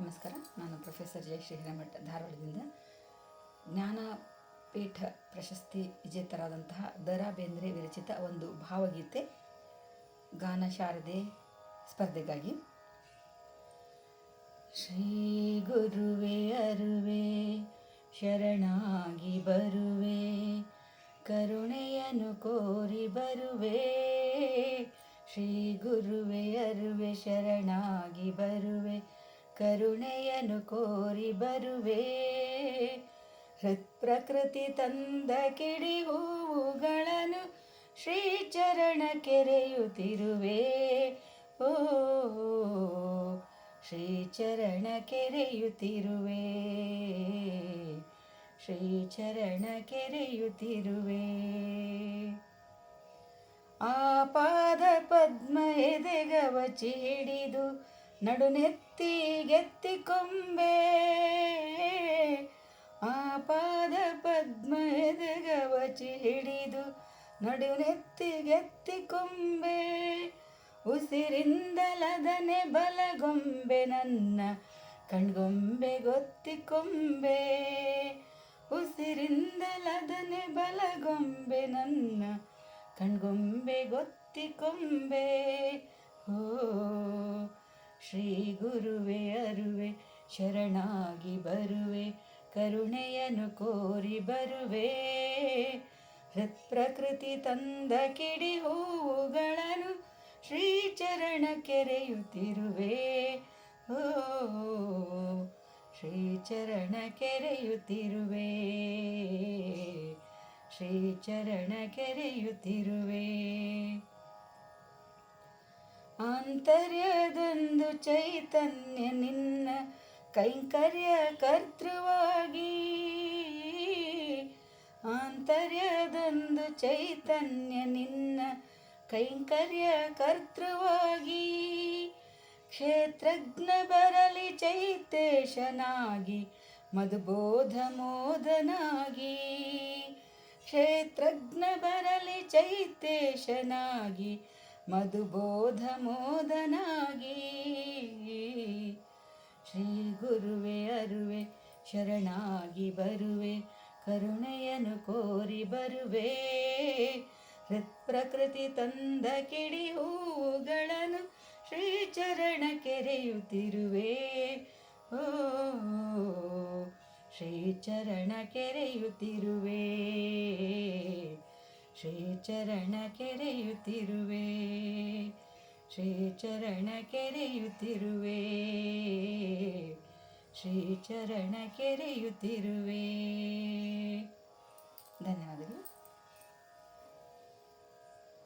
ನಮಸ್ಕಾರ. ನಾನು ಪ್ರೊಫೆಸರ್ ಜಯಶ್ರೀ ಹಿರೇಮಠ, ಧಾರವಾಡದಿಂದ. ಜ್ಞಾನಪೀಠ ಪ್ರಶಸ್ತಿ ವಿಜೇತರಾದಂತಹ ದರಾ ಬೇಂದ್ರೆ ವಿರಚಿತ ಒಂದು ಭಾವಗೀತೆ, ಗಾನ ಶಾರದೆ ಸ್ಪರ್ಧೆಗಾಗಿ. ಶ್ರೀ ಗುರುವೆ ಅರುವೆ, ಶರಣಾಗಿ ಬರುವೆ, ಕರುಣೆಯನ್ನು ಕೋರಿ ಬರುವೆ. ಶ್ರೀ ಗುರುವೆ ಅರುವೆ, ಶರಣಾಗಿ ಬರುವೆ ಕರುಣೆಯನ್ನು ಕೋರಿ ಬರುವೆ. ಹೃತ್ಪ್ರಕೃತಿ ತಂದ ಕಿಡಿ ಹೂವುಗಳನ್ನು ಶ್ರೀಚರಣ ಕೆರೆಯುತ್ತಿರುವೆ. ಓ, ಶ್ರೀಚರಣ ಕೆರೆಯುತ್ತಿರುವೆ. ಶ್ರೀಚರಣ ಕೆರೆಯುತ್ತಿರುವೆ. ಆಪಾದ ಪದ್ಮ ಎದೆಗವಚಿ ಹಿಡಿದು ನಡುನೆತ್ತಿಗೆತ್ತಿ ಕೊಂಬೆ ಆಪಾದ ಪದ್ಮ ಎದೆಗವಚಿ ಹಿಡಿದು ನಡುನೆತ್ತಿಗೆತ್ತಿ ಕೊಂಬೆ ಉಸಿರಿಂದಲದನೆ ಬಲಗೊಂಬೆ ನನ್ನ ಕಣ್ಗೊಂಬೆ ಗೊತ್ತಿಕೊಂಬೆ. ಉಸಿರಿಂದಲದನೆ ಬಲಗೊಂಬೆ ನನ್ನ ಕಣ್ಗೊಂಬೆ ಗೊತ್ತಿಕೊಂಬೆ. ಓ ಶ್ರೀ ಗುರುವೆ ಅರುವೆ, ಶರಣಾಗಿ ಬರುವೆ, ಕರುಣೆಯನ್ನು ಕೋರಿ ಬರುವೆ. ಹೃತ್ಪ್ರಕೃತಿ ತಂದ ಕಿಡಿ ಹೂವುಗಳನ್ನು ಶ್ರೀಚರಣ ಕೆರೆಯುತ್ತಿರುವೆ. ಓ ಶ್ರೀಚರಣ ಕೆರೆಯುತ್ತಿರುವೆ. ಶ್ರೀಚರಣ ಕೆರೆಯುತ್ತಿರುವೆ. ಆಂತರ್ಯದೊಂದು ಚೈತನ್ಯ ನಿನ್ನ ಕೈಂಕರ್ಯ ಕರ್ತೃವಾಗಿ. ಆಂತರ್ಯದೊಂದು ಚೈತನ್ಯ ನಿನ್ನ ಕೈಂಕರ್ಯ ಕರ್ತೃವಾಗಿ. ಕ್ಷೇತ್ರಜ್ಞ ಬರಲಿ ಚೈತೇಶನಾಗಿ ಮಧುಬೋಧ ಮೋದನಾಗಿ ಕ್ಷೇತ್ರಜ್ಞ ಬರಲಿ ಚೈತೇಶನಾಗಿ ಮಧುಬೋಧ ಮೋದನಾಗಿ ಶ್ರೀ ಗುರುವೆ ಅರುವೆ, ಶರಣಾಗಿ ಬರುವೆ, ಕರುಣೆಯನ್ನು ಕೋರಿ ಬರುವೆ. ಹೃತ್ಪ್ರಕೃತಿ ತಂದ ಕಿಡಿ ಹೂವುಗಳನ್ನು ಶ್ರೀಚರಣ ಕೆರೆಯುತ್ತಿರುವೆ. ಓ, ಶ್ರೀ ಚರಣ ಕೆರೆಯುತ್ತಿರುವೆ. ಶ್ರೀಚರಣ ಕೆರೆಯುತ್ತಿರುವೆ ಶ್ರೀಚರಣ ಕೆರೆಯುತ್ತಿರುವೆ ಶ್ರೀಚರಣ ಕೆರೆಯುತ್ತಿರುವೆ